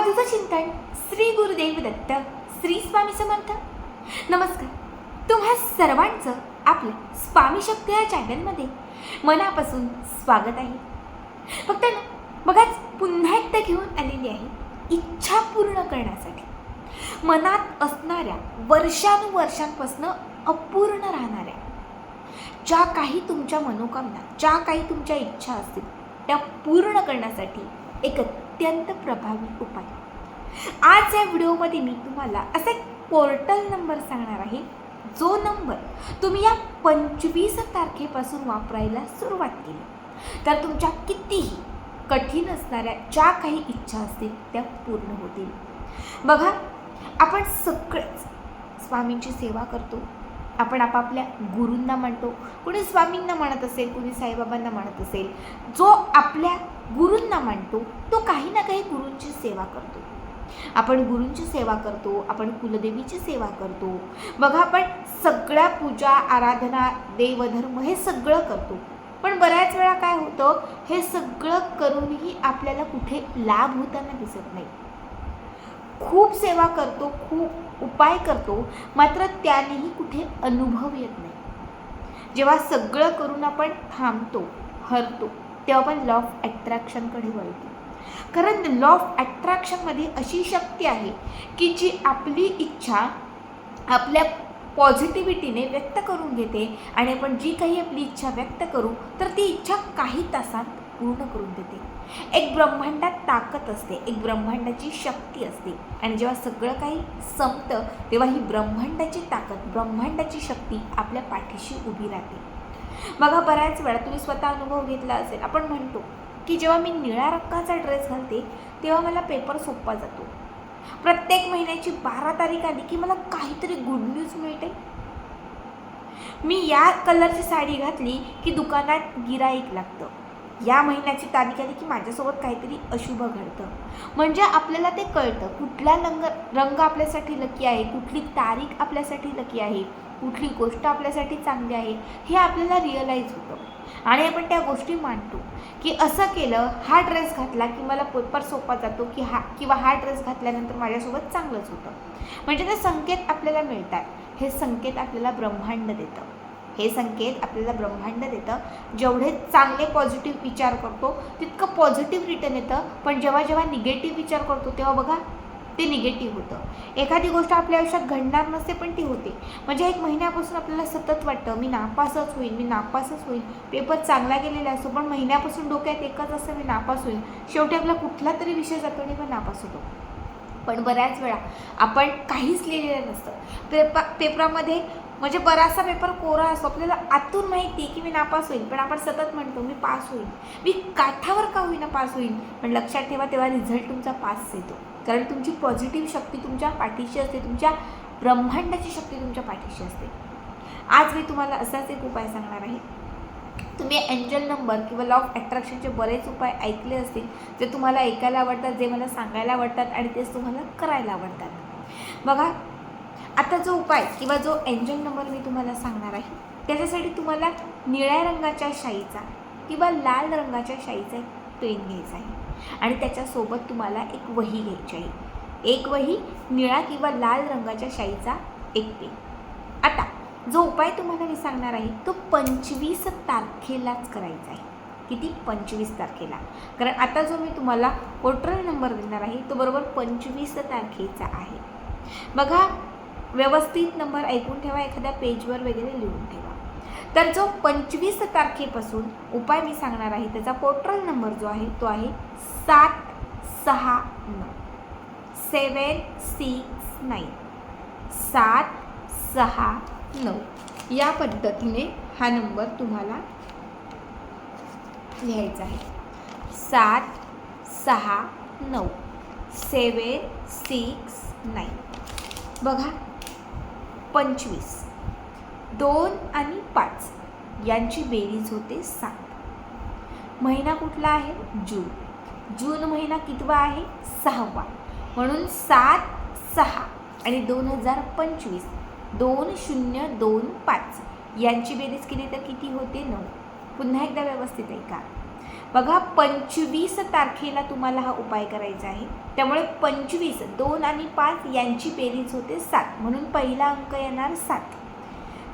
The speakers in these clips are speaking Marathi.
अवधूत चिंतन श्री गुरुदेव दत्त श्री स्वामी समर्थ. नमस्कार. तुम्हा सर्वांचं आपलं स्वामी शक्ती या चॅनलमध्ये मनापासून स्वागत आहे. फक्त ना बघाच पुन्हा एकदा घेऊन आलेली आहे इच्छा पूर्ण करण्यासाठी. मनात असणाऱ्या वर्षानुवर्षांपासून अपूर्ण राहणाऱ्या ज्या काही तुमच्या मनोकामना ज्या काही तुमच्या इच्छा असतील त्या पूर्ण करण्यासाठी एकत्र अत्यंत प्रभावी उपाय. आज या व्हिडिओमध्ये मी तुम्हाला असा एक पोर्टल नंबर सांगणार आहे. जो नंबर तुम्ही या पंचवीस तारखेपासून वापरायला सुरुवात केली. तर तुमच्या कितीही कठीण असणाऱ्या ज्या काही इच्छा असतील त्या पूर्ण होतील. बघा आपण सगळेच स्वामींची सेवा करतो. आपण आपापल्या गुरूंना म्हणतो. कुणी स्वामींना म्हणत असेल कुणी साईबाबांना म्हणत असेल जो आपल्या गुरूंना म्हणतो तो काही ना काही गुरूंची सेवा करतो. आपण गुरूंची सेवा करतो आपण कुलदेवीची सेवा करतो. बघा आपण सगळ्या पूजा आराधना देवधर्म हे सगळं करतो. पण बऱ्याच वेळा काय होतं हे सगळं करूनही आपल्याला कुठे लाभ होताना दिसत नाही. खूप सेवा करतो खूप उपाय करतो मात्र त्यानेही कुठे अनुभव येत नाही. जेव्हा सगळं करून आपण थांबतो हरतो तेव्हा आपण लॉ ऑफ ॲट्रॅक्शनकडे वळतो. कारण लॉ ऑफ ॲट्रॅक्शनमध्ये अशी शक्ती आहे की जी आपली इच्छा आपल्या पॉझिटिव्हिटीने व्यक्त करून घेते आणि आपण जी काही आपली इच्छा व्यक्त करू तर ती इच्छा काही तासात पूर्ण करून देते. एक ब्रह्मांडात ताकद असते एक ब्रह्मांडाची शक्ती असते. आणि जेव्हा सगळं काही संपतं तेव्हा ही ब्रह्मांडाची ताकद ब्रह्मांडाची शक्ती आपल्या पाठीशी उभी राहते. बघा बऱ्याच वेळा तुम्ही स्वतः अनुभव घेतला असेल. आपण म्हणतो की जेव्हा मी निळ्या रंगाचा ड्रेस घालते तेव्हा मला पेपर सोपा जातो. प्रत्येक महिन्याची बारा तारीख आली की मला काहीतरी गुड न्यूज मिळते. मी या कलरची साडी घातली की दुकानात गिराईक लागतं. या महिन्याची तारीख आली की माझ्यासोबत काहीतरी अशुभ घडतं. म्हणजे आपल्याला ते कळतं कुठला रंग रंग आपल्यासाठी लकी आहे कुठली तारीख आपल्यासाठी लकी आहे कुठली गोष्ट आपल्यासाठी चांगली आहे हे आपल्याला रिअलाईज होतं. आणि आपण त्या गोष्टी मांडतो की असं केलं हा ड्रेस घातला की मला पेपर सोपा जातो की हा किंवा हा ड्रेस घातल्यानंतर माझ्यासोबत चांगलंच होतं. म्हणजे ते संकेत आपल्याला मिळतात. हे संकेत आपल्याला ब्रह्मांड देतं. हे संकेत आपल्याला ब्रह्मांड देतं. जेवढे चांगले पॉझिटिव्ह विचार करतो तितकं पॉझिटिव्ह रिटर्न येतं. पण जेव्हा जेव्हा निगेटिव्ह विचार करतो तेव्हा बघा ते निगेटिव्ह होतं. एखादी गोष्ट आपल्या आयुष्यात घडणार नसते पण ती होते. म्हणजे एक महिन्यापासून आपल्याला सतत वाटतं मी नापासच होईल मी नापासच होईल पेपर चांगला गेलेला असतो पण महिन्यापासून डोक्यात एकच असं मी नापास होईल शेवटी आपला कुठला तरी विषय जातो आणि पण नापास होतो. पण बऱ्याच वेळा आपण काहीच लिहिलेलं नसतं. पेपर पेपरामध्ये म्हणजे बराचसा पेपर कोरा असतो. आपल्याला आतून माहिती आहे की मी नापास होईल पण आपण सतत म्हणतो मी पास होईल मी काठावर का होईना पास होईल पण लक्षात ठेवा तेव्हा रिझल्ट तुमचा पास येतो. कारण तुमची पॉझिटिव्ह शक्ती तुमच्या पाठीशी असते तुमच्या ब्रह्मांडाची शक्ती तुमच्या पाठीशी असते. आज मी तुम्हाला असाच एक उपाय सांगणार आहे. तुम्ही एंजल नंबर किंवा लॉ ऑफ अट्रॅक्शनचे बरेच उपाय ऐकले असतील जे तुम्हाला ऐकायला आवडतात जे मला सांगायला आवडतात आणि तेच तुम्हाला करायला आवडतात. बघा आता जो उपाय किंवा जो एंजन नंबर मी तुम्हाला सांगणार आहे त्याच्यासाठी तुम्हाला निळ्या रंगाच्या शाईचा किंवा लाल रंगाच्या शाईचा एक पेन घ्यायचा आहे. आणि त्याच्यासोबत तुम्हाला एक वही घ्यायची आहे. एक वही निळा किंवा लाल रंगाच्या शाईचा एक पेन. आता जो उपाय तुम्हाला मी सांगणार आहे तो पंचवीस तारखेलाच करायचा आहे. किती? पंचवीस तारखेला. कारण आता जो मी तुम्हाला पोर्टल नंबर देणार आहे तो बरोबर पंचवीस तारखेचा आहे. बघा व्यवस्थित नंबर ऐकून ठेवा एखाद्या पेजवर वगैरे लिहून ठेवा. तर जो पंचवीस तारखेपासून उपाय मी सांगणार आहे त्याचा पोर्टल नंबर जो आहे तो आहे सात सहा नऊ. Seven six nine. सात सहा नऊ. या पद्धतीने हा नंबर तुम्हाला लिहायचा आहे. सात सहा नऊ. Seven six nine. बघा पंचवीस. दोन आणि पाच यांची बेरीज होते सात. महिना कुठला आहे? जून. जून महिना कितवा आहे? सहावा. म्हणून सात सहा आणि दोन हजार पंचवीस. दोन शून्य दोन पाच यांची बेरीज केली तर किती होते? नऊ. पुन्हा एकदा व्यवस्थित ऐका. बघा पंचवीस तारखेला तुम्हाला हा उपाय करायचा आहे. त्यामुळे पंचवीस दोन आणि पाच यांची बेरीज होते सात. म्हणून पहिला अंक येणार सात.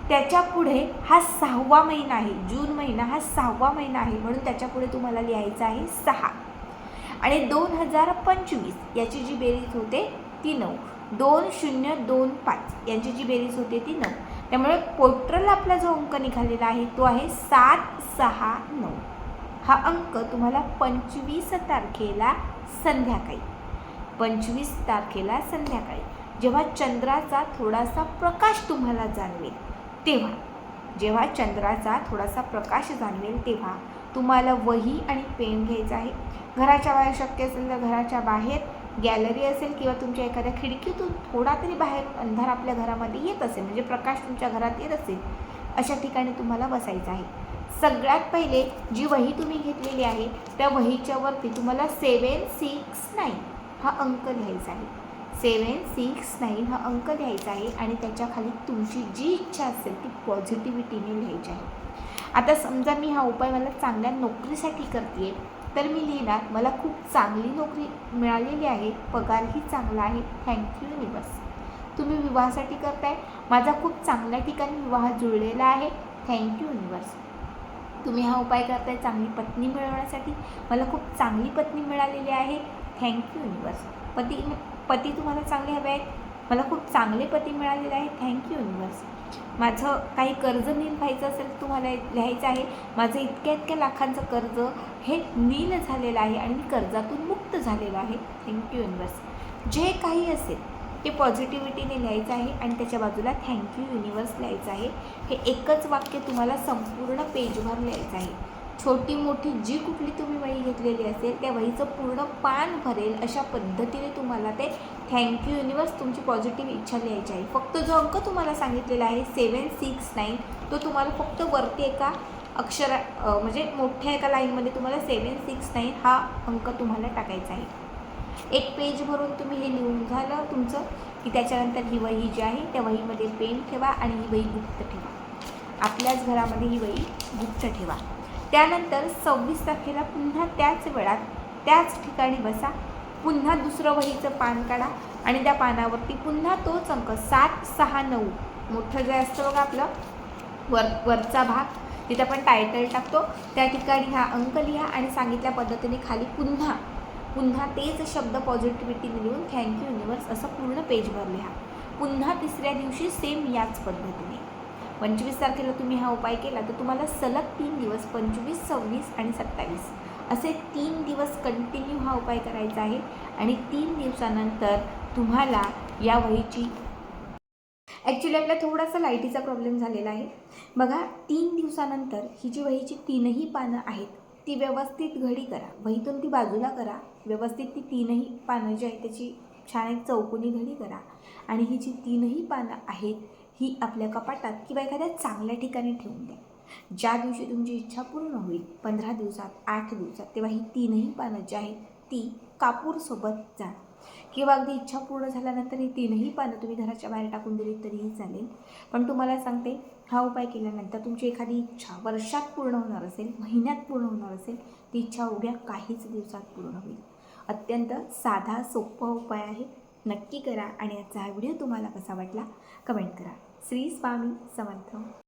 त्याच्या पुढे हा सहावा महिना आहे. जून महिना हा सहावा महिना आहे. म्हणून त्याच्या पुढे तुम्हाला लिहायचा आहे सहा. आणि दोन हजार पंचवीस याची जी बेरीज होते ती नऊ. दोन शून्य दोन पाच यांची जी बेरीज होते ती नऊ. त्यामुळे पोर्टल आपला जो अंक निघालेला आहे तो आहे सात सहा नऊ. हा अंक तुम्हाला पंचवीस तारखेला संध्याकाळी पंचवीस तारखेला संध्याकाळी. जेव्हा चंद्राचा थोडासा प्रकाश तुम्हाला जाणवेल तेव्हा जेव्हा चंद्राचा थोडासा प्रकाश जाणवेल तेव्हा तुम्हाला वही आणि पेन घ्यायचा आहे. घराच्या बाहेर शक्य असेल तर घराच्या बाहेर गॅलरी असेल किंवा तुमच्या एखाद्या खिडकीतून थोडा तरी बाहेर अंधार आपल्या घरामध्ये येत असेल म्हणजे प्रकाश तुमच्या घरात येत असेल अशा ठिकाणी तुम्हाला बसायचं आहे. सगळ्यात पहिले जी वही तुम्ही घेतलेली आहे त्या वहीच्यावरती तुम्हाला सेवन सिक्स नाईन हा अंक लिहायचा आहे. सेवन सिक्स नाईन हा अंक लिहायचा आहे आणि त्याच्याखाली तुमची जी इच्छा असेल ती पॉझिटिव्हिटीने लिहायची आहे. आता समजा मी हा उपाय मला चांगल्या नोकरीसाठी करते तर मी लिहिणार मला खूप चांगली नोकरी मिळालेली आहे पगारही चांगला आहे थँक्यू युनिवर्स तुम्ही विवाहासाठी करताय माझा खूप चांगल्या ठिकाणी विवाह जुळलेला आहे थँक्यू युनिवर्स तुम्ही हा उपाय करताय चांगली पत्नी मिळवण्यासाठी. मला खूप चांगली पत्नी मिळालेली आहे. थँक्यू युनिवर्स पती पती तुम्हाला चांगले हवे आहेत. मला खूप चांगले पती मिळालेले आहे थँक्यू युनिवर्स माझं काही कर्ज नील व्हायचं असेल तर तुम्हाला लिहायचं आहे. माझं इतक्या इतक्या लाखांचं कर्ज हे नील झालेलं आहे आणि मी कर्जातून मुक्त झालेलं आहे. थँक्यू युनिवर्स जे काही असेल ते पॉझिटिव्हिटीने लिहायचं आहे आणि त्याच्या बाजूला थँक्यू युनिवर्स लिहायचं आहे. हे एकच वाक्य तुम्हाला संपूर्ण पेजवर लिहायचं आहे. छोटी मोठी जी कुठली तुम्ही वही घेतलेली असेल त्या वहीचं पूर्ण पान भरेल अशा पद्धतीने तुम्हाला ते थँक्यू युनिवर्स तुमची पॉझिटिव्ह इच्छा लिहायची आहे. फक्त जो अंक तुम्हाला सांगितलेला आहे सेवन सिक्स नाईन तो तुम्हाला फक्त वरती एका अक्षरा म्हणजे मोठ्या एका लाईनमध्ये तुम्हाला सेवन सिक्स नाईन हा अंक तुम्हाला टाकायचा आहे. एक पेज भरून तुम्ही हे लिहून झालं तुमचं की त्याच्यानंतर ही वही जी आहे त्या वहीमध्ये पेन ठेवा आणि ही वही गुप्त ठेवा. आपल्याच घरामध्ये ही वही गुप्त ठेवा. त्यानंतर सव्वीस तारखेला पुन्हा त्याच वेळात त्याच ठिकाणी बसा. पुन्हा दुसरं वहीचं पान काढा आणि त्या पानावरती पुन्हा तोच अंक सात सहा नऊ. मोठं जे असतं बघा आपलं वर वरचा भाग तिथं आपण टायटल टाकतो. त्या ठिकाणी हा अंक लिहा आणि सांगितल्या पद्धतीने खाली पुन्हा पुन्हा तेच शब्द पॉझिटिव्हिटीने लिहून थँक्यू युनिवर्स असं पूर्ण पेजवर लिहा. पुन्हा तिसऱ्या दिवशी सेम याच पद्धतीने. पंचवीस तारखेला तुम्ही हा उपाय केला तर तुम्हाला सलग तीन दिवस पंचवीस सव्वीस आणि सत्तावीस असे तीन दिवस कंटिन्यू हा उपाय करायचा आहे. आणि तीन दिवसानंतर तुम्हाला या वहीची ॲक्च्युली आपला थोडासा लाईटीचा प्रॉब्लेम झालेला आहे. बघा तीन दिवसानंतर ही जी वहीची तीनही पानं आहेत ती व्यवस्थित घडी करा. वहीतून ती बाजूला करा. व्यवस्थित ती तीनही पानं जी आहेत त्याची छान एक चौकोनी घडी करा. आणि ही जी तीनही पानं आहेत ही आपल्या कपाटात किंवा एखाद्या चांगल्या ठिकाणी ठेवून द्या. ज्या दिवशी तुमची इच्छा पूर्ण होईल पंधरा दिवसात आठ दिवसात तेव्हा ही तीनही पानं जी आहेत ती कापूरसोबत जा. किंवा अगदी इच्छा पूर्ण झाल्यानंतर ही तीनही पानं तुम्ही घराच्या बाहेर टाकून दिली तरीही चालेल. पण तुम्हाला सांगते हा उपाय केल्यानंतर तुमची एखादी इच्छा वर्षात पूर्ण होणार असेल महिन्यात पूर्ण होणार असेल ती इच्छा उद्या काहीच दिवसात पूर्ण होईल. अत्यंत साधा सोपा उपाय आहे. नक्की करा आणि याचा हा व्हिडिओ तुम्हाला कसा वाटला कमेंट करा. श्री स्वामी समर्थ.